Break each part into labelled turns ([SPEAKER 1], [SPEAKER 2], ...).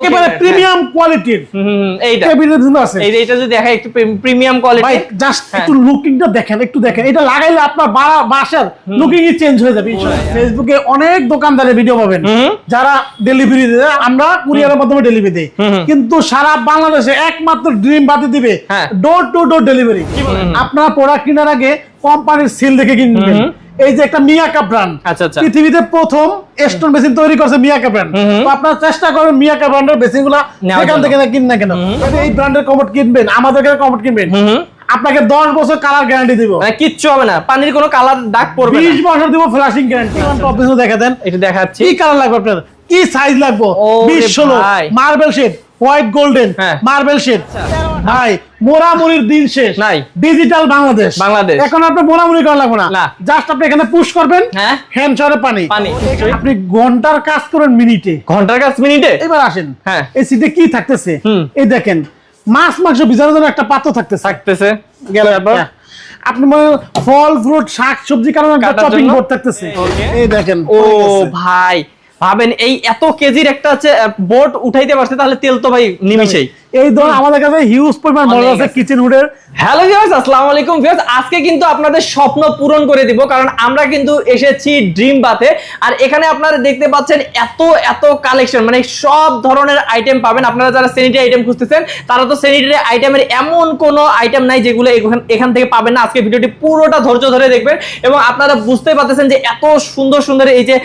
[SPEAKER 1] একেবারে প্রিমিয়াম কোয়ালিটির
[SPEAKER 2] হুম, হুম, হুম, এইটা।
[SPEAKER 1] ক্যাবিনেট আছে।
[SPEAKER 2] এই এইটা যদি দেখা একটু প্রিমিয়াম
[SPEAKER 1] ভাই জাস্ট
[SPEAKER 2] হ্যাঁ।
[SPEAKER 1] একটু লুকিংটা দেখেন একটু দেখেন। এটা লাগাইলে আপনার বাসার লুকিংই চেঞ্জ হয়ে যাবে ফেসবুকে অনেক দোকানদারের ভিডিও পাবেন। যারা ডেলিভারি দেয় আমরা কুরিয়ারের মাধ্যমে ডেলিভারি দিই। কিন্তু সারা বাংলাদেশে একমাত্র ড্রিম বাতি দিবে
[SPEAKER 2] হ্যাঁ।
[SPEAKER 1] ডোর টু ডোর ডেলিভারি আপনারা প্রোডাক্ট কেনার আগে কোম্পানির সিল দেখে কিনবেন। এই যে একটা মিয়াকা ব্র্যান্ড
[SPEAKER 2] আচ্ছা, আচ্ছা।
[SPEAKER 1] পৃথিবীতে প্রথম স্টোন বেসিন তৈরি করছে মিয়াকা ব্র্যান্ড। তো আপনারা চেষ্টা করবেন মিয়াকা ব্র্যান্ডের বেসিনগুলা
[SPEAKER 2] জন্য।
[SPEAKER 1] থেকে কিন না কেন। এই ব্র্যান্ডের কমোড কিনবেন আমাদের কাছে কমোড কিনবেন। আপনাকে দশ বছর কালার গ্যারান্টি দিব।
[SPEAKER 2] মানে কিচ্ছু হবে না। পানির কোনো কালার দাগ পড়বে না।
[SPEAKER 1] বিশ বছর দিব ফ্লাশিং গ্যারান্টি অফিসে দেখা দেন।
[SPEAKER 2] এটা দেখাচ্ছি।
[SPEAKER 1] কি কালার লাগবে আপনার কি সাইজ লাগবে? বিশ ষোলো। মার্বেল শেড হোয়াইট গোল্ডেন
[SPEAKER 2] হ্যাঁ।
[SPEAKER 1] মার্বেল শেড ভাই মোরামুরির দিন শেষ
[SPEAKER 2] নাই।
[SPEAKER 1] ডিজিটাল বাংলাদেশ
[SPEAKER 2] বাংলাদেশ।
[SPEAKER 1] এখন আপনি মোরামুরি করা লাগবে না। জাস্ট আপনি এখানে পুশ করবেন
[SPEAKER 2] হ্যাঁ।
[SPEAKER 1] হ্যান্ড শরে পানি
[SPEAKER 2] পানি।
[SPEAKER 1] আপনি ঘণ্টার কাজ করেন মিনিটে
[SPEAKER 2] ঘণ্টার কাজ মিনিটে
[SPEAKER 1] এবার আসেন
[SPEAKER 2] হ্যাঁ।
[SPEAKER 1] এই সিটে কি থাকতেছে এই দেখেন মাছ মাংস বিচারের জন্য একটা পাত্র থাকতেছে
[SPEAKER 2] থাকতেছে
[SPEAKER 1] গেল
[SPEAKER 2] তারপর?
[SPEAKER 1] হ্যাঁ। আপনি মনে ফল ফ্রুট শাক সবজি কারণে চপিং বোর্ড থাকতেছে এই দেখেন
[SPEAKER 2] ও ভাই ভাবেন এই এত কেজির একটা বোট উঠাইতে পারছে তাহলে তেল তো ভাই নিমিশেই।
[SPEAKER 1] এই ধরুন আমাদের কাছে হিউজ পরিমাণ মডেল আছে। কিচেন হুডের
[SPEAKER 2] হ্যালো ভিউয়ার্স আসসালামু আলাইকুম ভিউয়ার্স আজকে কিন্তু আপনাদের স্বপ্ন পূরণ করে দিব কারণ আমরা কিন্তু এসেছি ড্রিম আর এখানে আপনারা দেখতে পাচ্ছেন এত এত কালেকশন মানে সব ধরনের আইটেম পাবেন। আপনারা যারা স্যানিটারি আইটেম খুঁজতেছেন তারা তো স্যানিটারি আইটেমের এমন কোনো আইটেম নাই যেগুলো এখান- এখান থেকে পাবেন না। আজকে ভিডিওটি পুরোটা ধৈর্য ধরে দেখবেন এবং আপনারা বুঝতে পারতেছেন যে এত সুন্দর সুন্দর এই যে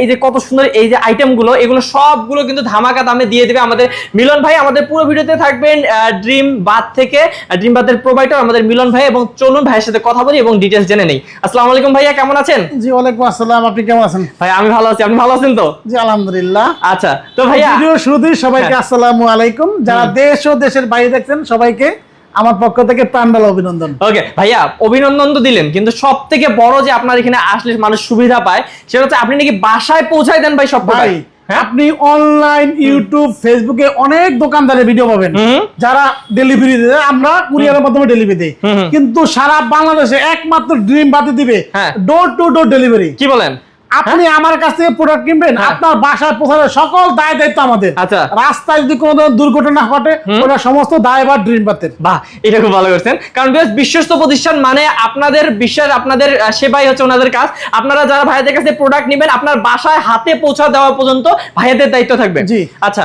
[SPEAKER 2] এই যে কত সুন্দর এই যে আইটেমগুলো এগুলো সবগুলো কিন্তু ধামাকা দামে দিয়ে দেবে আমাদের মিলন ভাই। আমাদের পুরো ভিডিওতে থাকবেন ড্রিম বাদ থেকে। ড্রিম বাদের প্রোভাইডার আমাদের মিলন ভাই এবং চলুন ভাইয়ের সাথে কথা বলি এবং ডিটেলস জেনে নেই। আসসালামু আলাইকুম ভাইয়া কেমন আছেন?
[SPEAKER 1] জি ওয়ালাইকুম আসসালাম। আপনি কেমন আছেন?
[SPEAKER 2] ভাই আমি ভালো আছি। আপনি ভালো আছেন তো?
[SPEAKER 1] জি আলহামদুলিল্লাহ।
[SPEAKER 2] আচ্ছা তো ভাইয়া
[SPEAKER 1] ভিডিও শুরুতেই সবাইকে
[SPEAKER 2] হ্যাঁ।
[SPEAKER 1] আসসালামু আলাইকুম। যারা দেশ ও দেশের বাইরে দেখছেন সবাইকে আমার পক্ষ থেকে প্রাণডাল অভিনন্দন।
[SPEAKER 2] ওকে ভাইয়া অভিনন্দন তো দিলেন কিন্তু সব থেকে বড় যে আপনার এখানে আসলে মানুষ সুবিধা পায় সেটা হচ্ছে আপনি নাকি বাসায় পৌঁছায় দেন ভাই সব
[SPEAKER 1] ভাই আপনি অনলাইন ইউটিউব ফেসবুকে অনেক দোকানদারের ভিডিও পাবেন। যারা ডেলিভারি দেয় আমরা কুরিয়ারের মাধ্যমে ডেলিভারি দিই। কিন্তু সারা বাংলাদেশে একমাত্র ড্রিম বাতি দিবে
[SPEAKER 2] হ্যাঁ।
[SPEAKER 1] ডোর টু ডোর ডেলিভারি
[SPEAKER 2] কি বলেন?
[SPEAKER 1] আপনি আমার কাছ থেকে প্রোডাক্ট কিনবেন
[SPEAKER 2] হ্যাঁ।
[SPEAKER 1] আপনার বাসায় প্রসারের সকল দায় দায়িত্ব আমাদের।
[SPEAKER 2] আচ্ছা।
[SPEAKER 1] রাস্তায় যদি কোনো দুর্ঘটনা ঘটে ওটা সমস্ত দায় বা ড্রিম বাতের
[SPEAKER 2] বাহ এটা খুব ভালো করছেন। কারণ বেশ বিশ্বস্ত প্রতিষ্ঠান মানে আপনাদের বিশ্বাস আপনাদের সেবাই হচ্ছে ওনাদের কাজ। আপনারা যারা ভাইয়াদের কাছে প্রোডাক্ট নেবেন আপনার বাসায় হাতে পৌঁছা দেওয়া পর্যন্ত ভাইয়াদের দায়িত্ব থাকবে।
[SPEAKER 1] জি।
[SPEAKER 2] আচ্ছা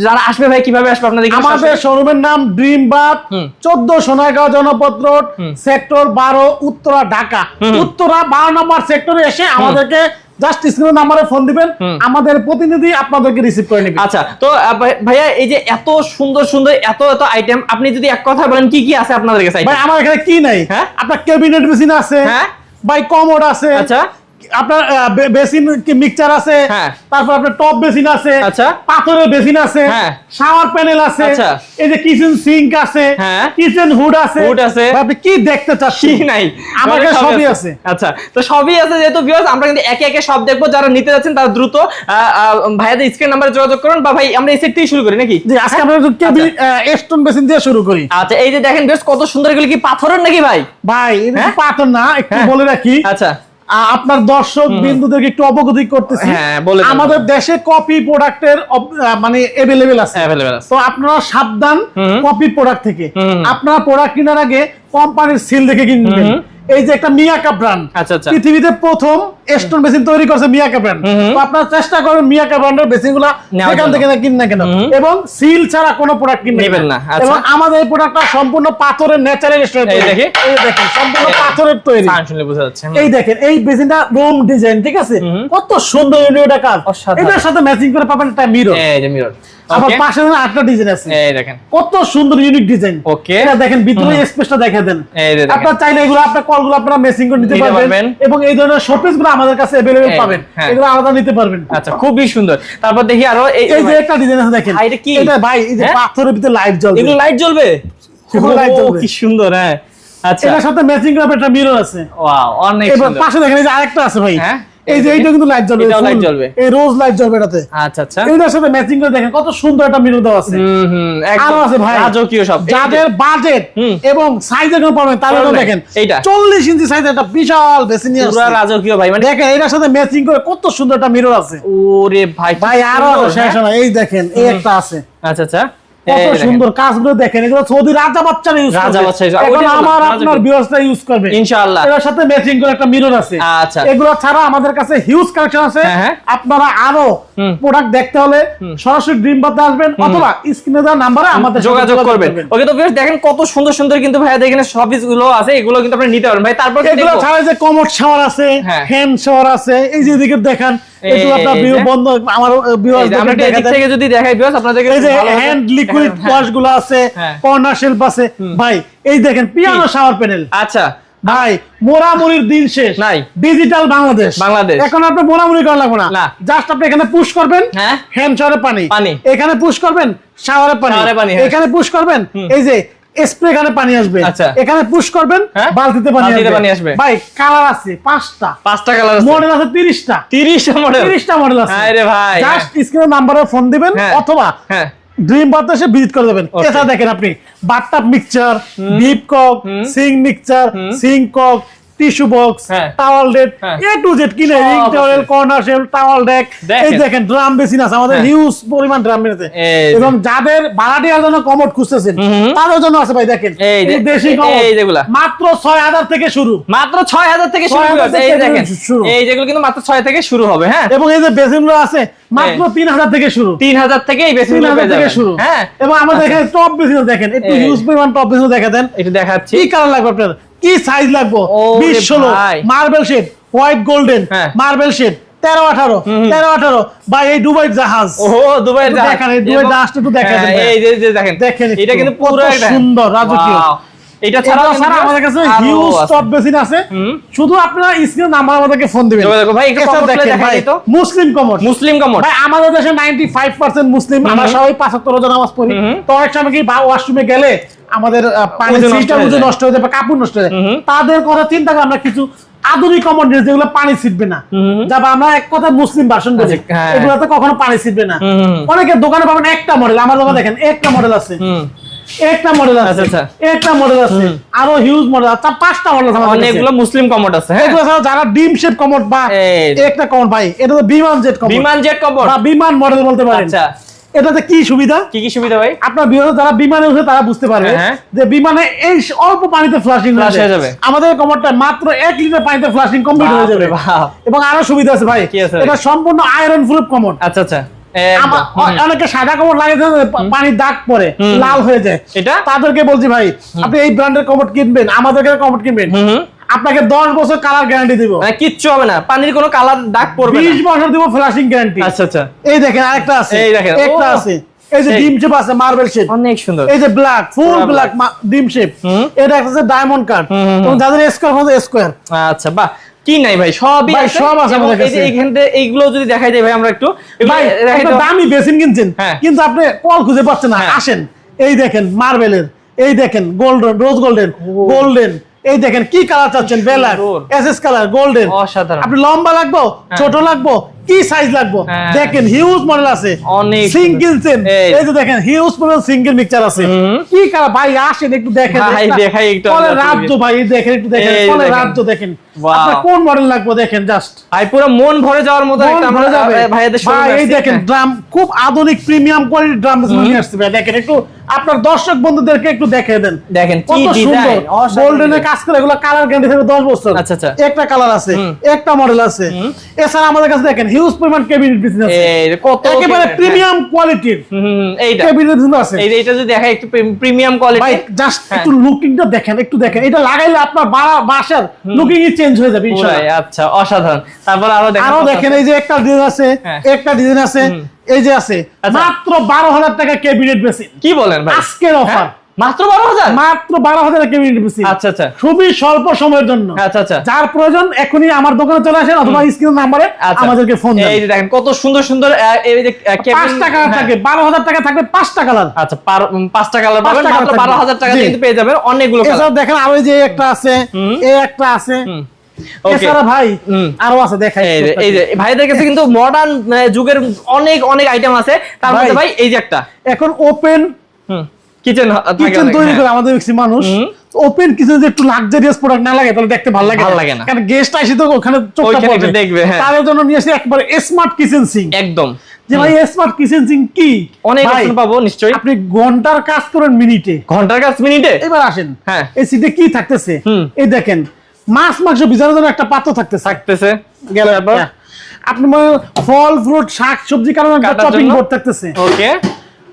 [SPEAKER 2] যারা আসবে ভাই কীভাবে আসবে আপনাদের
[SPEAKER 1] আমাদের শোরুমের নাম ড্রিম
[SPEAKER 2] হুম।
[SPEAKER 1] চোদ্দ সোনারগাঁও জনপদ রোড সেক্টর বারো উত্তরা ঢাকা। উত্তরা বারো নম্বর সেক্টরে এসে আমাদেরকে জাস্ট নাম্বারে ফোন দিবেন। আমাদের প্রতিনিধি আপনাদেরকে রিসিভ করে নেবে।
[SPEAKER 2] আচ্ছা তো ভাইয়া এই যে এত সুন্দর সুন্দর এত এত আইটেম আপনি যদি এক কথা বলেন কি কি আছে আপনাদের কাছে
[SPEAKER 1] ভাই আমার এখানে কি নাই?
[SPEAKER 2] হ্যাঁ?
[SPEAKER 1] আপনার ক্যাবিনেট মেশিন আছে
[SPEAKER 2] হ্যাঁ?
[SPEAKER 1] ভাই কমোড আছে
[SPEAKER 2] আচ্ছা।
[SPEAKER 1] আপনার বেসিন মিক্সচার আছে
[SPEAKER 2] হ্যাঁ।
[SPEAKER 1] তারপর আপনার টপ বেসিন আছে
[SPEAKER 2] আচ্ছা।
[SPEAKER 1] পাথরের বেসিন আছে
[SPEAKER 2] হ্যাঁ।
[SPEAKER 1] শাওয়ার প্যানেল আছে
[SPEAKER 2] আচ্ছা।
[SPEAKER 1] এই যে কিচেন সিঙ্ক আছে
[SPEAKER 2] হ্যাঁ।
[SPEAKER 1] কিচেন হুড আছে
[SPEAKER 2] Hood আছে।
[SPEAKER 1] আপনি কি দেখতে চাচ্ছেন
[SPEAKER 2] কি নাই
[SPEAKER 1] আমার কাছে
[SPEAKER 2] সবই
[SPEAKER 1] আছে
[SPEAKER 2] আচ্ছা তো সবই আছে যেহেতু ভিউয়ার্স আমরা কিন্তু একে একে সব দেখব যারা নিতে যাচ্ছেন তারা দ্রুত ভাইয়াদের স্ক্রিন নাম্বারে যোগাযোগ করুন বা ভাই আমরা এই সেট থেকে শুরু করি নাকি
[SPEAKER 1] জি আজকে আমরা স্টোন বেসিন দিয়ে শুরু করি
[SPEAKER 2] আচ্ছা এই যে দেখেন বেশ কত সুন্দর এগুলো কি পাথরের নাকি ভাই
[SPEAKER 1] ভাই এটা
[SPEAKER 2] হ্যাঁ?
[SPEAKER 1] পাথর না একটু
[SPEAKER 2] হ্যাঁ।
[SPEAKER 1] বলে রাখি
[SPEAKER 2] আচ্ছা
[SPEAKER 1] আপনার দর্শক বিন্দুদেরকে একটু অবগতি করতেছি।
[SPEAKER 2] হ্যাঁ, বলে
[SPEAKER 1] আমাদের দেশে কপি প্রোডাক্টের মানে অ্যাভেলেবেল আছে।
[SPEAKER 2] আছে।
[SPEAKER 1] তো আপনারা সাবধান কপি প্রোডাক্ট থেকে। আপনারা প্রোডাক্ট কেনার আগে কোম্পানির সিল দেখে কিনবেন। এই যে একটা মিয়াকা ব্র্যান্ড
[SPEAKER 2] আচ্ছা, আচ্ছা।
[SPEAKER 1] পৃথিবীতে প্রথম স্টোন বেসিন তৈরি করছে মিয়াকা ব্র্যান্ড। তো আপনারা চেষ্টা করবেন মিয়াকা ব্র্যান্ডের বেসিনগুলা
[SPEAKER 2] জন্য।
[SPEAKER 1] থেকে কিন না কেন। এবং সিল ছাড়া কোনো প্রোডাক্ট কিনবেন
[SPEAKER 2] না, আচ্ছা।
[SPEAKER 1] এবং আমাদের এই প্রোডাক্টটা সম্পূর্ণ পাথরের ন্যাচারাল স্টোন
[SPEAKER 2] এই দেখি।
[SPEAKER 1] এই দেখেন সম্পূর্ণ পাথরের তৈরি।
[SPEAKER 2] শুনলে বোঝা যাচ্ছে
[SPEAKER 1] এই দেখেন এই বেসিনটা রুম ডিজাইন ঠিক আছে? কত সুন্দর এটা কাজ। এটার সাথে ম্যাচিং করে পাবেন একটা মিরর
[SPEAKER 2] এই যে মিরর
[SPEAKER 1] আবার
[SPEAKER 2] ওকে
[SPEAKER 1] পাশে আটটা ডিজাইন আছে
[SPEAKER 2] এই দেখেন
[SPEAKER 1] কত সুন্দর ইউনিক ডিজাইন
[SPEAKER 2] Okay.
[SPEAKER 1] এটা দেখেন ভিতরে স্পেসটা দেখে দেন
[SPEAKER 2] এই যে দেখেন।
[SPEAKER 1] আপনার চাইলে এগুলো আপনার কলগুলো আপনারা মেসিং করে নিতে
[SPEAKER 2] নিতে
[SPEAKER 1] পারবেন
[SPEAKER 2] পারবেন।
[SPEAKER 1] এবং এই ধরনের শোপিস গুলো আমাদের কাছে अवेलेबल
[SPEAKER 2] এই,
[SPEAKER 1] পাবেন
[SPEAKER 2] হ্যাঁ।
[SPEAKER 1] এগুলো আলাদা নিতে পারবেন
[SPEAKER 2] আচ্ছা খুবই সুন্দর তারপর দেখি আরো এই
[SPEAKER 1] এই যে একটা ডিজাইন আছে দেখেন
[SPEAKER 2] ভাই, এটা কি?
[SPEAKER 1] এটা ভাই এই যে
[SPEAKER 2] হ্যাঁ?
[SPEAKER 1] পাথরের ভিতরে লাইট জ্বলবে
[SPEAKER 2] এগুলো লাইট জ্বলবে
[SPEAKER 1] এগুলো light
[SPEAKER 2] ও,
[SPEAKER 1] জ্বলবে।
[SPEAKER 2] কি সুন্দর হ্যাঁ আচ্ছা
[SPEAKER 1] এটার সাথে ম্যাচিং করে একটা মিরর আছে
[SPEAKER 2] ওয়াও অনেক
[SPEAKER 1] এবার
[SPEAKER 2] সুন্দর
[SPEAKER 1] পাশে দেখেন এই যে আরেকটা আছে ভাই
[SPEAKER 2] হ্যাঁ?
[SPEAKER 1] এই যে এইটা কিন্তু লাইট জ্বলবে
[SPEAKER 2] এটাও light জ্বলবে।
[SPEAKER 1] এই রোজ লাইট জ্বলবে এটাতে।
[SPEAKER 2] আচ্ছা আচ্ছা।
[SPEAKER 1] এইটার সাথে ম্যাচিং করে দেখেন কত সুন্দর একটা মিরর দেওয়া আছে।
[SPEAKER 2] হুম হুম
[SPEAKER 1] আরও আছে ভাই।
[SPEAKER 2] রাজকীয় সব।
[SPEAKER 1] যাদের বাজেট এবং সাইজের কোনো প্রবলেম তাহলে
[SPEAKER 2] Problem।
[SPEAKER 1] দেখেন
[SPEAKER 2] এইটা।
[SPEAKER 1] চল্লিশ ইঞ্চি সাইজের একটা বিশাল বেসিন
[SPEAKER 2] পুরা রাজকীয় ভাই মানে
[SPEAKER 1] দেখেন এটার সাথে ম্যাচিং করে কত সুন্দর একটা মিরর আছে।
[SPEAKER 2] ওরে ভাই
[SPEAKER 1] ভাই
[SPEAKER 2] আরও
[SPEAKER 1] আছে শেষ
[SPEAKER 2] হ্যাঁ?
[SPEAKER 1] না। এই দেখেন এই একটা আছে।
[SPEAKER 2] আচ্ছা আচ্ছা।
[SPEAKER 1] কত সুন্দর কাজগুলো দেখেন এগুলো সৌদি রাজা বাচ্চারা ইউজ
[SPEAKER 2] রাজা বাচ্চা
[SPEAKER 1] এখন আমার আপনার ভিউয়ার্সরা ইউজ করবে।
[SPEAKER 2] ইনশাআল্লাহ।
[SPEAKER 1] এটার সাথে ম্যাচিং করে একটা মিরর আছে।
[SPEAKER 2] আচ্ছা।
[SPEAKER 1] এগুলো ছাড়া আমাদের কাছে হিউজ কালেকশন আছে।
[SPEAKER 2] হ্যাঁ, হ্যাঁ।
[SPEAKER 1] আপনারা
[SPEAKER 2] আরও
[SPEAKER 1] প্রোডাক্ট দেখতে হলে সরাসরি ড্রিম বাতে আসবেন অথবা স্ক্রিনে দেওয়া নাম্বারে আমাদের
[SPEAKER 2] যোগাযোগ করবেন। ওকে তো ভিউয়ার্স দেখেন কত সুন্দর সুন্দর কিন্তু ভাইয়া এখানে সবিসগুলো আছে এগুলো কিন্তু আপনি নিতে পারেন ভাই তারপর
[SPEAKER 1] এগুলো ছাড়া যে কমোড শাওয়ার আছে
[SPEAKER 2] হ্যাঁ।
[SPEAKER 1] হ্যান্ড শাওয়ার আছে এই যে এদিকে দেখান এগুলো
[SPEAKER 2] এই
[SPEAKER 1] আপনার ভিউ বন্ধ আমার ভিউয়ার্স
[SPEAKER 2] আমরা একটু থেকে যদি দেখাই ভিউয়ার্স আপনাদেরকে
[SPEAKER 1] এই যে হ্যান্ড লিকুইড
[SPEAKER 2] দেখাবেন।
[SPEAKER 1] ওয়াশগুলো আছে
[SPEAKER 2] হ্যাঁ।
[SPEAKER 1] কর্নার শেলফ আছে ভাই এই দেখেন পিয়ানো শাওয়ার প্যানেল
[SPEAKER 2] আচ্ছা
[SPEAKER 1] ভাই মোরামুরির দিন শেষ
[SPEAKER 2] নাই।
[SPEAKER 1] ডিজিটাল বাংলাদেশ
[SPEAKER 2] বাংলাদেশ।
[SPEAKER 1] এখন আপনি মোরামুরি করা লাগবে না। জাস্ট আপনি এখানে পুশ করবেন
[SPEAKER 2] হ্যাঁ।
[SPEAKER 1] হ্যান্ড শাওয়ারে পানি
[SPEAKER 2] পানি।
[SPEAKER 1] এখানে পুশ করবেন শাওয়ারে পানি
[SPEAKER 2] হ্যাঁ।
[SPEAKER 1] এখানে পুশ করবেন এই যে স্প্রে এখানে পানি আসবে
[SPEAKER 2] আচ্ছা।
[SPEAKER 1] এখানে পুশ করবেন
[SPEAKER 2] হ্যাঁ।
[SPEAKER 1] বালতিতে পানি আসবে
[SPEAKER 2] পানি আসবে।
[SPEAKER 1] ভাই কালার আছে পাঁচটা
[SPEAKER 2] পাঁচটা কালার আছে
[SPEAKER 1] মডেল আছে তিরিশটা
[SPEAKER 2] 30 মডেল
[SPEAKER 1] তিরিশটা মডেল আছে
[SPEAKER 2] হ্যাঁ রে ভাই,
[SPEAKER 1] জাস্ট স্ক্রিনের নাম্বারে ফোন দিবেন। অথবা
[SPEAKER 2] হ্যাঁ
[SPEAKER 1] ড্রিম এসে ভিজিট করে দেবেন।
[SPEAKER 2] এটা
[SPEAKER 1] এছাড়া দেখেন আপনি? Bathtub mixture dip cock sink mixture sink cock tissue box
[SPEAKER 2] হ্যাঁ।
[SPEAKER 1] টাওয়াল
[SPEAKER 2] হ্যাঁ।
[SPEAKER 1] এ টু জেড কিনে
[SPEAKER 2] ring
[SPEAKER 1] towel corner shell towel
[SPEAKER 2] deck
[SPEAKER 1] এই দেখেন। ড্রাম বেসিন আছে আমাদের
[SPEAKER 2] হ্যাঁ।
[SPEAKER 1] হিউজ পরিমাণ ড্রাম বেসিন
[SPEAKER 2] যে।
[SPEAKER 1] এবং যাদের ভাড়াটিয়ার জন্য কমোড খুঁজতেছেন তাদের জন্য আছে ভাই দেখেন।
[SPEAKER 2] এই
[SPEAKER 1] দেশি কমোড
[SPEAKER 2] এই যেগুলা।
[SPEAKER 1] মাত্র থেকে শুরু।
[SPEAKER 2] মাত্র 6000 থেকে শুরু
[SPEAKER 1] 6000
[SPEAKER 2] এই দেখেন। এই যেগুলো কিন্তু মাত্র 6 থেকে শুরু হবে হ্যাঁ।
[SPEAKER 1] এবং এই যে বেসিনগুলো আছে মাত্র তিন হাজার থেকে শুরু।
[SPEAKER 2] 3000 থেকে এই বেশি
[SPEAKER 1] তিন হাজার থেকে শুরু।
[SPEAKER 2] হ্যাঁ।
[SPEAKER 1] এবং আমাদের এখানে টপ বেসিন দেখেন। একটু। হিউজ পরিমাণ টপ বেসিন দেখা দেন।
[SPEAKER 2] একটু দেখাচ্ছি।
[SPEAKER 1] কি কালার লাগবে আপনার কি সাইজ লাগবো? বিশ ষোলো। Marble shade white
[SPEAKER 2] golden.
[SPEAKER 1] Marble shade তেরো আঠারো। তেরো আঠারো। বা এই দুবাই জাহাজ।
[SPEAKER 2] ও
[SPEAKER 1] একটু
[SPEAKER 2] জাহাজ।
[SPEAKER 1] দেখান, এই
[SPEAKER 2] দুবাই
[SPEAKER 1] জাহাজটা একটু দেখান
[SPEAKER 2] হ্যাঁ, দেখেন।
[SPEAKER 1] দেখেন
[SPEAKER 2] এটা কিন্তু পুরো
[SPEAKER 1] সুন্দর, রাজকীয়।
[SPEAKER 2] এটা ছাড়াও কিন্তু
[SPEAKER 1] আমাদের কাছে হিউজ
[SPEAKER 2] আছে।
[SPEAKER 1] টপ বেসিন আছে। শুধু আপনারা স্ক্রিন নাম্বার আমাদেরকে ফোন দিবেন।
[SPEAKER 2] ভাই, একটু কমোড
[SPEAKER 1] দেখেন ভাই
[SPEAKER 2] তো।
[SPEAKER 1] মুসলিম কমোড
[SPEAKER 2] মুসলিম কামড়
[SPEAKER 1] ভাই আমাদের দেশে নাইনটি ফাইভ পার্সেন্ট মুসলিম আমরা সবাই পাঁচাত্তর রোজা নামাজ পড়ি। তো অনেক সময় কি বা ওয়াশরুমে গেলে আমাদের পানির সিস্টেম। নষ্ট হয়ে যায় বা কাপড় নষ্ট হয়ে যায়। তাদের কথা চিন্তা করে আমরা কিছু আধুনিক কমন নিয়ে যেগুলো পানি ছিটবে না। যা আমরা এক কথা মুসলিম বলি।
[SPEAKER 2] আচ্ছা, হ্যাঁ।
[SPEAKER 1] এগুলোতে কখনো পানি ছিটবে না। অনেকে দোকানে পাবেন একটা মডেল আমার দোকানে দেখেন একটা মডেল আছে। একটা মডেল আছে।
[SPEAKER 2] আচ্ছা, আচ্ছা।
[SPEAKER 1] একটা মডেল আছে। আরও হিউজ মডেল আছে। পাঁচটা মডেল আছে আমাদের
[SPEAKER 2] অনেকগুলো মুসলিম কমোড আছে হ্যাঁ।
[SPEAKER 1] এগুলো ছাড়া যারা ডিম শেপ কমোড বা একটা কমোড ভাই এটা তো Biman jet commode
[SPEAKER 2] Biman jet commode
[SPEAKER 1] বা বিমান মডেল বলতে পারেন।
[SPEAKER 2] আচ্ছা।
[SPEAKER 1] এটাতে কি সুবিধা?
[SPEAKER 2] কি কি সুবিধা ভাই?
[SPEAKER 1] আপনার বিমানে যারা বিমানে উঠে তারা বুঝতে পারবে
[SPEAKER 2] হ্যাঁ।
[SPEAKER 1] যে বিমানে এই অল্প পানিতে ফ্লাশিং
[SPEAKER 2] হয়ে যাবে।
[SPEAKER 1] আমাদের কমরটা মাত্র এক লিটার পানিতে ফ্লাশিং কমপ্লিট হয়ে যাবে। এবং আরও সুবিধা আছে ভাই।
[SPEAKER 2] কি আছে ভাই?
[SPEAKER 1] এটা সম্পূর্ণ আয়রন প্রুফ কমর
[SPEAKER 2] আচ্ছা আচ্ছা।
[SPEAKER 1] অনেকে সাদা লাগে পানির দাগ পরে লাল হয়ে যায়।
[SPEAKER 2] এটা?
[SPEAKER 1] তাদেরকে বলছি ভাই আপনি এই ব্র্যান্ডের কিনবেন আমাদের কিনবেন। আপনাকে দশ বছর কালার গ্যারান্টি দিব।
[SPEAKER 2] মানে কিচ্ছু হবে না পানির কোনো কালার দাগ পড়বে
[SPEAKER 1] বিশ
[SPEAKER 2] না
[SPEAKER 1] বছর দিব ফ্লাশিং গ্যারান্টি
[SPEAKER 2] আচ্ছা আচ্ছা।
[SPEAKER 1] এই দেখেন আরেকটা আছে।
[SPEAKER 2] এই দেখেন,
[SPEAKER 1] একটা আছে। এই যে ডিম শেপ আছে মার্বেল শেপ
[SPEAKER 2] অনেক সুন্দর।
[SPEAKER 1] এই যে ব্ল্যাক ফুল ব্ল্যাক ডিম শেপ। এটা একটা ডায়মন্ড
[SPEAKER 2] হুম,
[SPEAKER 1] এবং যাদের স্কোয়ার হবে স্কোয়ার
[SPEAKER 2] আচ্ছা বাহ। কি নাই ভাই সবই
[SPEAKER 1] ভাই, সব আছে আমাদের কাছে।
[SPEAKER 2] থেকে এইগুলো যদি দেখাই ভাই আমরা একটু
[SPEAKER 1] ভাই একটা দামি বেসিন কিনছেন
[SPEAKER 2] হ্যাঁ।
[SPEAKER 1] কিন্তু আপনি কল খুঁজে পাচ্ছেন না
[SPEAKER 2] হ্যাঁ।
[SPEAKER 1] আসেন এই দেখেন মার্বেলের এই দেখেন গোল্ডেন রোজ গোল্ডেন গোল্ডেন এই দেখেন কি কালার চাচ্ছেন বেলার। এসএস কালার গোল্ডেন
[SPEAKER 2] অসাধারণ
[SPEAKER 1] আপনি লম্বা লাগবো ছোট লাগবো কি সাইজ লাগবো?
[SPEAKER 2] হ্যাঁ।
[SPEAKER 1] দেখেন হিউজ মডেল আছে।
[SPEAKER 2] অনেক
[SPEAKER 1] সিঙ্গেল সেন
[SPEAKER 2] এই।
[SPEAKER 1] যে দেখেন হিউজ মডেল সিঙ্গেল মিক্সচার আছে। কি কালার? ভাই আসেন একটু দেখেন।
[SPEAKER 2] ভাই, দেখাই একটু আমরা
[SPEAKER 1] রাজ্য ভাই দেখেন একটু দেখেন।
[SPEAKER 2] দেখেন।
[SPEAKER 1] রাজ্য দেখেন। আপনার কোন মডেল লাগবে? দেখেন জাস্ট
[SPEAKER 2] ভাই পুরো মন ভরে যাওয়ার মতো একটা আমরা
[SPEAKER 1] যাবে। ভাই, এই দেখেন ড্রাম খুব আধুনিক প্রিমিয়াম কোয়ালিটির ড্রাম নিয়ে আসছে ভাই। দেখেন একটু আপনার দর্শক বন্ধুদেরকে একটু দেখে দেন।
[SPEAKER 2] দেখেন কি
[SPEAKER 1] কত সুন্দর।
[SPEAKER 2] ডিজাইন
[SPEAKER 1] গোল্ডেনের কাজ করে এগুলো কালার গ্যারান্টি থাকবে 10 বছর।
[SPEAKER 2] আচ্ছা, আচ্ছা।
[SPEAKER 1] একটা কালার আছে একটা মডেল আছে। এছাড়া আমাদের কাছে দেখেন হিউজ পরিমাণ ক্যাবিনেট বিজনেস আছে।
[SPEAKER 2] এই কত
[SPEAKER 1] একেবারে
[SPEAKER 2] হ্যাঁ।
[SPEAKER 1] প্রিমিয়াম কোয়ালিটির
[SPEAKER 2] হুম, হুম, এইটা।
[SPEAKER 1] ক্যাবিনেট বিজনেস আছে।
[SPEAKER 2] এই এইটা যদি দেখাই একটু প্রিমিয়াম কোয়ালিটি ভাই
[SPEAKER 1] জাস্ট
[SPEAKER 2] হ্যাঁ।
[SPEAKER 1] একটু লুকিংটা দেখেন একটু দেখেন। এটা লাগাইলে আপনার বাড়া- বাসার লুকিং ই চেঞ্জ হয়ে যাবে ইনশাআল্লাহ।
[SPEAKER 2] আচ্ছা অসাধারণ। তারপর আরও দেখেন
[SPEAKER 1] আরও দেখেন এই যে একটা ডিজাইন আছে
[SPEAKER 2] হ্যাঁ।
[SPEAKER 1] একটা ডিজাইন আছে। এই যে আছে
[SPEAKER 2] আচ্ছা।
[SPEAKER 1] মাত্র বারো হাজার টাকা ক্যাবিনেট বেসিন
[SPEAKER 2] কি বলেন
[SPEAKER 1] আজকের অফার
[SPEAKER 2] হ্যাঁ? মাত্র বারো হাজার
[SPEAKER 1] মাত্র বারো হাজার ক্যাবিনেট
[SPEAKER 2] আচ্ছা আচ্ছা।
[SPEAKER 1] খুবই স্বল্প সময়ের জন্য।
[SPEAKER 2] আচ্ছা আচ্ছা।
[SPEAKER 1] যার প্রয়োজন এখনই আমার দোকানে চলে আসেন অথবা স্ক্রিন নাম্বারে
[SPEAKER 2] আচ্ছা।
[SPEAKER 1] আমাদেরকে ফোন
[SPEAKER 2] এই যে দেখেন কত সুন্দর সুন্দর এই যে
[SPEAKER 1] পাঁচটা কালার
[SPEAKER 2] হ্যাঁ।
[SPEAKER 1] থাকে বারো হাজার টাকা থাকবে পাঁচটা কালার।
[SPEAKER 2] আচ্ছা পাঁচটা কালার পাবেন মাত্র বারো হাজার টাকা কিন্তু পেয়ে যাবেন অনেকগুলো
[SPEAKER 1] এছাড়া দেখেন আরও যে একটা আছে। এই একটা আছে. এছাড়া ভাই
[SPEAKER 2] হুম।
[SPEAKER 1] আরও আছে দেখাই
[SPEAKER 2] এই যে ভাইদের কাছে কিন্তু মডার্ন যুগের অনেক অনেক আইটেম আছে। তার মধ্যে
[SPEAKER 1] ভাই।
[SPEAKER 2] ভাই এই যে একটা।
[SPEAKER 1] এখন ওপেন
[SPEAKER 2] কিচেন
[SPEAKER 1] কিচেন তৈরি করে আমাদের মানুষ। ওপেন কিচেন যে একটু লাক্সারিয়াস প্রোডাক্ট না লাগে তাহলে দেখতে ভালো লাগে
[SPEAKER 2] ভালো লাগে না।
[SPEAKER 1] কারণ গেস্ট আসে তো ওখানে চোখটা পড়বে।
[SPEAKER 2] দেখবে, হ্যাঁ।
[SPEAKER 1] তাদের জন্য নিয়ে আসি একবার স্মার্ট কিচেন সিং
[SPEAKER 2] একদম।
[SPEAKER 1] যে ভাই স্মার্ট কিচেন সিং কি?
[SPEAKER 2] অনেক অপশন পাবো নিশ্চয়ই।
[SPEAKER 1] আপনি ঘণ্টার কাজ করেন মিনিটে
[SPEAKER 2] ঘণ্টার কাজ মিনিটে
[SPEAKER 1] এবার আসেন।
[SPEAKER 2] হ্যাঁ।
[SPEAKER 1] এই সিটে কি থাকতেছে? এই দেখেন মাছ মাংস বিজানোর জন্য একটা পাত্র থাকতেছে।
[SPEAKER 2] থাকতেছে।
[SPEAKER 1] গেল।
[SPEAKER 2] তারপর?
[SPEAKER 1] হ্যাঁ। আপনি মনে ফল ফ্রুট শাক সবজি কারণে
[SPEAKER 2] টপিং?
[SPEAKER 1] বোর্ড থাকতেছে।
[SPEAKER 2] ওকে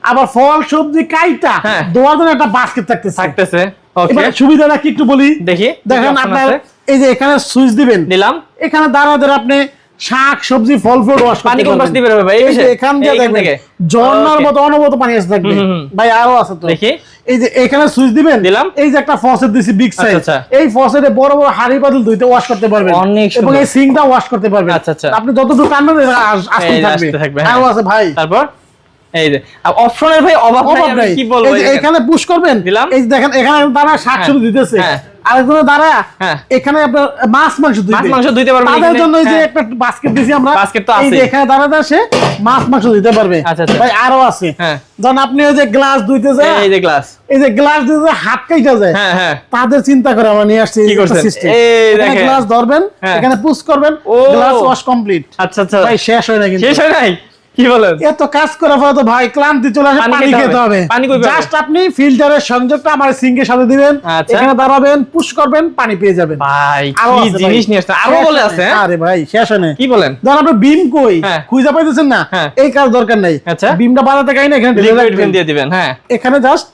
[SPEAKER 1] আবার ফল সবজি কাইটা
[SPEAKER 2] দোয়ার
[SPEAKER 1] দেওয়ার জন্য একটা বাস্কেট থাকতে
[SPEAKER 2] থাকতেছে। ওকে
[SPEAKER 1] সুবিধাটা কি একটু বলি?
[SPEAKER 2] দেখি
[SPEAKER 1] দেখেন আপনার এই যে এখানে সুইচ দিবেন।
[SPEAKER 2] নিলাম।
[SPEAKER 1] এখানে দাঁড়া দাঁড়া আপনি শাক সবজি ফল ফ্রুট ওয়াশ
[SPEAKER 2] পানি কোন পাশ দিয়ে বেরোবে ভাই? এই
[SPEAKER 1] এই যে এখান দিয়ে দেখবেন ঝর্ণার মতো অনবরত পানি আসতে থাকবে। ভাই আরও আছে তো
[SPEAKER 2] দেখি।
[SPEAKER 1] এই যে এখানে সুইচ দিবেন
[SPEAKER 2] দিলাম।
[SPEAKER 1] এই যে একটা ফসেট দিছি বিগ সাইজ
[SPEAKER 2] আচ্ছা।
[SPEAKER 1] এই ফসেটে বড় বড় হাড়ি পাতিল ধুইতে ওয়াশ করতে পারবেন
[SPEAKER 2] অনেক
[SPEAKER 1] এবং। এই সিঙ্কটা ওয়াশ করতে পারবেন
[SPEAKER 2] আচ্ছা, আচ্ছা।
[SPEAKER 1] আপনি যতটুকু টানবেন
[SPEAKER 2] আসতে থাকবে, হ্যাঁ।
[SPEAKER 1] আরও আছে ভাই
[SPEAKER 2] তারপর এই যে অপশনের ভাই অভাব নাই কি বলব
[SPEAKER 1] এই যে
[SPEAKER 2] এখানে?
[SPEAKER 1] পুশ করবেন
[SPEAKER 2] দিলাম।
[SPEAKER 1] এই দেখেন এখানে তারা শাক
[SPEAKER 2] হ্যাঁ,
[SPEAKER 1] দিতেছে
[SPEAKER 2] হ্যাঁ।
[SPEAKER 1] আরেকজনে দাঁড়া
[SPEAKER 2] হ্যাঁ।
[SPEAKER 1] এখানে আপনার মাছ মাংস
[SPEAKER 2] মাছ মাংস ধুইতে পারবেন
[SPEAKER 1] তাদের জন্য যে
[SPEAKER 2] হ্যাঁ।
[SPEAKER 1] একটা বাস্কেট দিছি আমরা
[SPEAKER 2] বাস্কেট তো আছেই।
[SPEAKER 1] এখানে সে মাছ মাংস দিতে পারবে
[SPEAKER 2] আচ্ছা, আচ্ছা।
[SPEAKER 1] ভাই আরও আছে
[SPEAKER 2] হ্যাঁ।
[SPEAKER 1] যখন আপনি ওই যে গ্লাস ধুইতে যায়
[SPEAKER 2] এই যে গ্লাস
[SPEAKER 1] এই যে গ্লাস দিতে হাত কাইটা যায়
[SPEAKER 2] হ্যাঁ হ্যাঁ
[SPEAKER 1] তাদের চিন্তা করে আমরা নিয়ে আসছি
[SPEAKER 2] কি করছেন? এই দেখেন।
[SPEAKER 1] গ্লাস ধরবেন
[SPEAKER 2] হ্যাঁ।
[SPEAKER 1] এখানে পুশ করবেন
[SPEAKER 2] ও।
[SPEAKER 1] গ্লাস ওয়াশ কমপ্লিট
[SPEAKER 2] আচ্ছা আচ্ছা
[SPEAKER 1] ভাই শেষ হয় না কিন্তু
[SPEAKER 2] শেষ হয় নাই কি বলেন
[SPEAKER 1] এত কাজ করে ফলে তো ভাই ক্লান্তি চলে আসে
[SPEAKER 2] পানি খেতে হবে।
[SPEAKER 1] হবে
[SPEAKER 2] পানি কই
[SPEAKER 1] জাস্ট আপনি ফিল্টারের সংযোগটা আমার সিঙ্কের সাথে দিবেন
[SPEAKER 2] আচ্ছা।
[SPEAKER 1] এখানে দাঁড়াবেন পুশ করবেন পানি পেয়ে যাবেন
[SPEAKER 2] ভাই কি জিনিস নিয়ে আসছে
[SPEAKER 1] আরও
[SPEAKER 2] বলে আছে হ্যাঁ?
[SPEAKER 1] আরে ভাই শেষ হয় না
[SPEAKER 2] কি বলেন
[SPEAKER 1] ধর আপনি বিম কই
[SPEAKER 2] হ্যাঁ।
[SPEAKER 1] খুঁজে পাইতেছেন না
[SPEAKER 2] হ্যাঁ।
[SPEAKER 1] এই কাজ দরকার নাই
[SPEAKER 2] আচ্ছা।
[SPEAKER 1] বিমটা বাজাতে গাই না এখানে ঢেলে
[SPEAKER 2] লিকুইড ফিল দিয়ে দিবেন হ্যাঁ
[SPEAKER 1] এখানে জাস্ট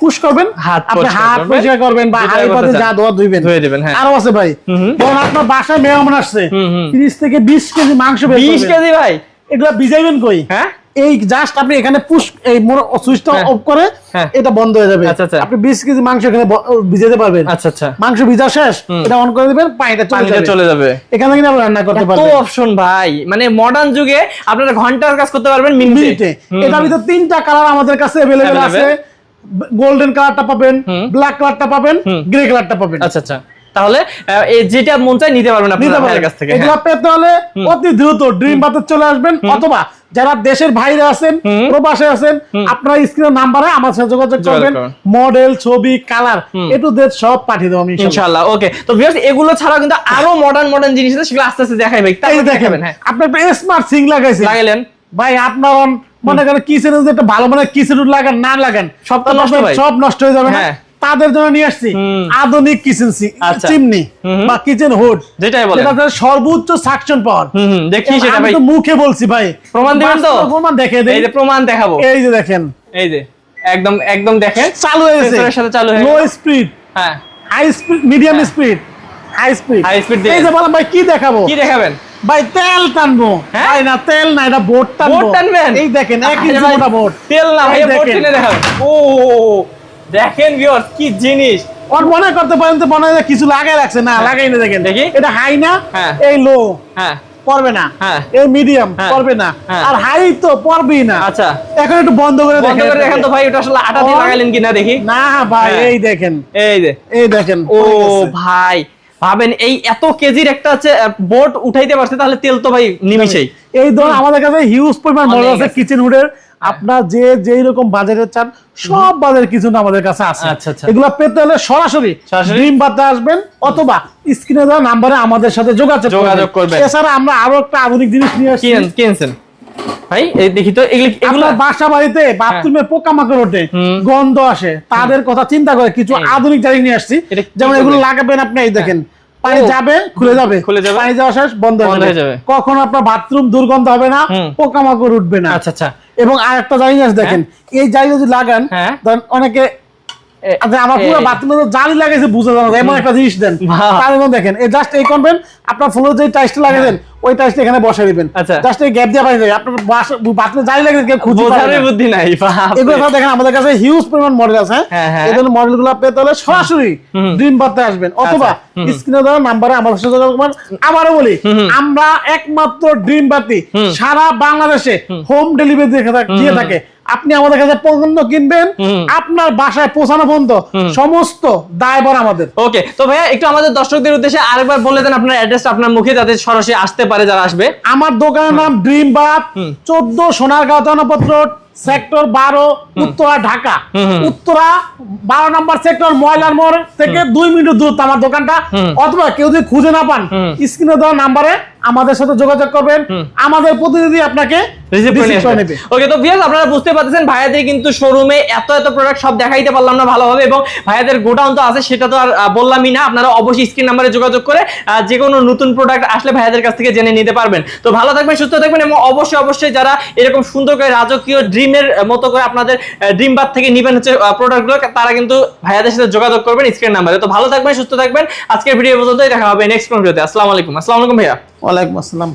[SPEAKER 1] পুশ করবেন
[SPEAKER 2] হাত
[SPEAKER 1] আপনি হাত পরিষ্কার করবেন বা
[SPEAKER 2] যেটা
[SPEAKER 1] হাড়ি
[SPEAKER 2] করতে
[SPEAKER 1] পাতে। যা ধোয়া ধুইবেন
[SPEAKER 2] ধুয়ে দিবেন, হ্যাঁ।
[SPEAKER 1] আরও আছে ভাই। ধরুন আপনার বাসায় মেহমান আসছে
[SPEAKER 2] হুম হুম।
[SPEAKER 1] 30 থেকে 20 কেজি মাংস বের
[SPEAKER 2] 20 কেজি ভাই
[SPEAKER 1] এগুলা ভিজাইবেন কই
[SPEAKER 2] হ্যাঁ
[SPEAKER 1] এই জাস্ট আপনি এখানে পুশ এই সুইচটা
[SPEAKER 2] হ্যাঁ।
[SPEAKER 1] অফ করে
[SPEAKER 2] হ্যাঁ।
[SPEAKER 1] এটা বন্ধ হয়ে যাবে
[SPEAKER 2] আচ্ছা, আচ্ছা।
[SPEAKER 1] আপনি 20 কেজি মাংস এখানে ব- ভিজাতে পারবেন
[SPEAKER 2] আচ্ছা আচ্ছা
[SPEAKER 1] মাংস ভিজা শেষ
[SPEAKER 2] হুম।
[SPEAKER 1] এটা অন করে দিবেন পানিটা চলে
[SPEAKER 2] পানিটা
[SPEAKER 1] যাবে
[SPEAKER 2] চলে যাবে
[SPEAKER 1] এখানে কিন্তু আপনি রান্না করতে
[SPEAKER 2] এত
[SPEAKER 1] পারবেন
[SPEAKER 2] অপশন ভাই মানে মডার্ন যুগে আপনারা ঘন্টার কাজ করতে পারবেন
[SPEAKER 1] মিনিটে
[SPEAKER 2] মিনিটে
[SPEAKER 1] এটার ভিতরে তিনটা কালার আমাদের কাছে अवेलेबल আছে
[SPEAKER 2] Available।
[SPEAKER 1] গোল্ডেন কালারটা পাবেন
[SPEAKER 2] হুম।
[SPEAKER 1] ব্ল্যাক কালারটা পাবেন
[SPEAKER 2] হুম।
[SPEAKER 1] গ্রে কালারটা পাবেন
[SPEAKER 2] আচ্ছা আচ্ছা তাহলে যেটা মন চাই নিতে পারবেন আপনার কাছ থেকে।
[SPEAKER 1] এগুলা
[SPEAKER 2] হ্যাঁ।
[SPEAKER 1] পেতে হলে অতি দ্রুত ড্রিম বাতে চলে আসবেন। অথবা যারা দেশের বাইরে আছেন প্রবাসে আছেন আপনারা স্ক্রিনের নাম্বারে আমার সাথে যোগাযোগ করবেন। মডেল ছবি কালার এ টু জেড সব পাঠিয়ে দেবো আমি ইনশাআল্লাহ।
[SPEAKER 2] ওকে। তো ভিউয়ার্স এগুলো ছাড়াও কিন্তু আরও মডার্ন মডার্ন জিনিস আছে সেগুলো আস্তে আস্তে দেখাই ভাই।
[SPEAKER 1] দেখেন
[SPEAKER 2] দেখাবেন হ্যাঁ।
[SPEAKER 1] আপনি একটা স্মার্ট সিং লাগাইছেন।
[SPEAKER 2] লাগাইলেন।
[SPEAKER 1] ভাই আপনার মনে করেন কিচেন একটা ভালো মানে কিচেন লাগান না লাগান
[SPEAKER 2] সব তো নষ্ট।
[SPEAKER 1] সব নষ্ট হয়ে যাবে না?
[SPEAKER 2] হ্যাঁ।
[SPEAKER 1] তাদের জন্য নিয়ে আসছি। আধুনিক কিচেন
[SPEAKER 2] আচ্ছা।
[SPEAKER 1] চিমনি। বা কিচেন হুড
[SPEAKER 2] যেটাই
[SPEAKER 1] আপনার সর্বোচ্চ সাকশন পাওয়ার
[SPEAKER 2] দেখি সেটা ভাই।
[SPEAKER 1] মুখে বলছি ভাই।
[SPEAKER 2] প্রমাণ দিবেন তো?
[SPEAKER 1] প্রমাণ দেখে দেই।
[SPEAKER 2] এই যে প্রমাণ দেখাবো।
[SPEAKER 1] এই যে দেখেন।
[SPEAKER 2] এই যে একদম একদম দেখেন।
[SPEAKER 1] চালু হয়েছে
[SPEAKER 2] সাথে চালু হয়ে
[SPEAKER 1] লো স্পিড
[SPEAKER 2] হ্যাঁ।
[SPEAKER 1] High speed medium speed
[SPEAKER 2] high speed speed দিয়ে।
[SPEAKER 1] এই যে বললাম ভাই কি দেখাবো?
[SPEAKER 2] কি দেখাবেন?
[SPEAKER 1] ভাই তেল টানবো।
[SPEAKER 2] হ্যাঁ?
[SPEAKER 1] ভাই না তেল না এটা বোট টানবো।
[SPEAKER 2] টানবেন?
[SPEAKER 1] এই দেখেন এক ইঞ্চি মোটা
[SPEAKER 2] তেল না ভাই। টেনে দেখাবেন। ও। দেখেন ভিউয়ার্স কি জিনিস
[SPEAKER 1] ওর মনে করতে পারেন তো মনে হয় কিছু লাগাই রাখছে না লাগাই না দেখেন
[SPEAKER 2] দেখি।
[SPEAKER 1] এটা হাই না
[SPEAKER 2] হ্যাঁ।
[SPEAKER 1] এই লো
[SPEAKER 2] হ্যাঁ
[SPEAKER 1] পড়বে না
[SPEAKER 2] হ্যাঁ।
[SPEAKER 1] এই মিডিয়াম
[SPEAKER 2] হ্যাঁ।
[SPEAKER 1] পড়বে না
[SPEAKER 2] হ্যাঁ।
[SPEAKER 1] আর হাই তো পড়বেই না
[SPEAKER 2] আচ্ছা
[SPEAKER 1] এখন একটু বন্ধ করে দেখেন
[SPEAKER 2] তো ভাই ওটা আসলে আটা দিয়ে। লাগাইলেন কিনা দেখি
[SPEAKER 1] না ভাই
[SPEAKER 2] হ্যাঁ।
[SPEAKER 1] এই দেখেন
[SPEAKER 2] এই যে
[SPEAKER 1] এই দেখেন
[SPEAKER 2] ও ভাই ভাবেন এই এত কেজির একটা হচ্ছে বোট উঠাইতে পারছে তাহলে তেল তো ভাই নিমিশেই
[SPEAKER 1] এই ধরুন আমাদের কাছে হিউজ পরিমাণ মডেল আছে
[SPEAKER 2] আছে।
[SPEAKER 1] কিচেন হুডের আপনার যে যেই রকম বাজারে চান সব বাজারের কিছু না আমাদের কাছে আছে।
[SPEAKER 2] আচ্ছা, আচ্ছা।
[SPEAKER 1] এগুলো পেতে হলে সরাসরি? ড্রিম বাতে আসবেন অথবা স্ক্রিনে দেওয়া নাম্বারে আমাদের সাথে যোগাযোগ
[SPEAKER 2] যোগাযোগ করবেন।
[SPEAKER 1] এছাড়া আমরা আরও একটা আধুনিক জিনিস নিয়ে আসছি।
[SPEAKER 2] কিনছেন। ভাই এই দেখি তো এগুলো
[SPEAKER 1] বাসা বাড়িতে বাথরুমে পোকামাকড় ওঠে গন্ধ আসে তাদের কথা চিন্তা করে কিছু আধুনিক জায়গায় নিয়ে আসছি। যেমন এগুলো লাগাবেন আপনি এই দেখেন। পানি যাবে খুলে যাবে।
[SPEAKER 2] খুলে যাবে।
[SPEAKER 1] পানি যাওয়া শেষ বন্ধ হয়ে
[SPEAKER 2] হয়ে
[SPEAKER 1] যাবে। কখনো আপনার বাথরুম দুর্গন্ধ হবে না পোকামাকড় উঠবে না।
[SPEAKER 2] আচ্ছা আচ্ছা।
[SPEAKER 1] এবং আর একটা জায়গা দেখেন। এই জায়গা যদি লাগান
[SPEAKER 2] হ্যাঁ।
[SPEAKER 1] অনেকে আচ্ছা আমার পুরো বাথরুমে জালি লাগাইছে বুঝা এমন একটা জিনিস দেন। তার দেখেন এই জাস্ট এই করবেন আপনার ফ্লোর যে টাইসটা লাগাইছেন ওই টাইসটা এখানে বসাই দিবেন।
[SPEAKER 2] আচ্ছা।
[SPEAKER 1] জাস্ট এই গ্যাপ দিয়ে পাই যায় আপনার বাথরুমে যাই লাগে কেউ খুঁজে
[SPEAKER 2] বোঝারই। বুদ্ধি নাই
[SPEAKER 1] এগুলো সব দেখেন আমাদের কাছে হিউজ পরিমাণ মডেল আছে।
[SPEAKER 2] হ্যাঁ, হ্যাঁ।
[SPEAKER 1] এই ধরনের মডেলগুলো পেতে হলে সরাসরি। ড্রিম বার্তে আসবেন। অথবা
[SPEAKER 2] আচ্ছা, হুম।
[SPEAKER 1] স্ক্রিনে দেওয়া নাম্বারে আমাদের সাথে যোগাযোগ করবেন। আবারও বলি আমরা একমাত্র ড্রিম বাতি সারা বাংলাদেশে হোম। ডেলিভারি দিয়ে থাকে। আপনি আমাদের কাছে পণ্য কিনবেন আপনার বাসায় পৌঁছানো পর্যন্ত সমস্ত দায়ভার আমাদের।
[SPEAKER 2] ওকে তো ভাইয়া একটু আমাদের দর্শকদের উদ্দেশ্যে আরেকবার বলে দেন আপনার অ্যাড্রেসটা আপনার মুখে যাতে সরাসরি আসতে পারে যারা আসবে।
[SPEAKER 1] আমার দোকানের নাম ড্রিম বাপ চোদ্দ সোনারগাঁও জনপত্র সেক্টর বারো উত্তরা ঢাকা। উত্তরা বারো নম্বর সেক্টর ময়লার মোড় থেকে দুই মিনিট দূরত্ব আমার দোকানটা। অথবা কেউ যদি খুঁজে না পান স্ক্রিনে দেওয়া নাম্বারে আমাদের সাথে যোগাযোগ করবেন। আমাদের প্রতিনিধি আপনাকে
[SPEAKER 2] ওকে তো আপনারা বুঝতে পারতেছেন ভাইয়াদের কিন্তু শোরুমে এত এত প্রোডাক্ট সব দেখাইতে পারলাম না ভালোভাবে এবং ভাইয়াদের গোডাউন তো আছে সেটা তো আর বললামই না। আপনারা অবশ্যই স্ক্রিন নাম্বারে যোগাযোগ করে যে কোনো নতুন প্রোডাক্ট আসলে ভাইয়াদের কাছ থেকে জেনে নিতে পারবেন। তো ভালো থাকবেন সুস্থ থাকবেন এবং অবশ্যই অবশ্যই যারা এরকম সুন্দর করে রাজকীয় ড্রিমের মতো করে আপনাদের ড্রিম বার থেকে নিবেন হচ্ছে প্রোডাক্টগুলো তারা কিন্তু ভাইয়াদের সাথে যোগাযোগ করবেন স্ক্রিন নাম্বারে তো ভালো থাকবেন, সুস্থ থাকবেন। আজকের ভিডিও পর্যন্তই, দেখা হবে নেক্সট ভিডিওতে আসসালামু আলাইকুম। আসসালামু আলাইকুম ভাইয়া।
[SPEAKER 1] ওয়ালাইকুম আসসালাম।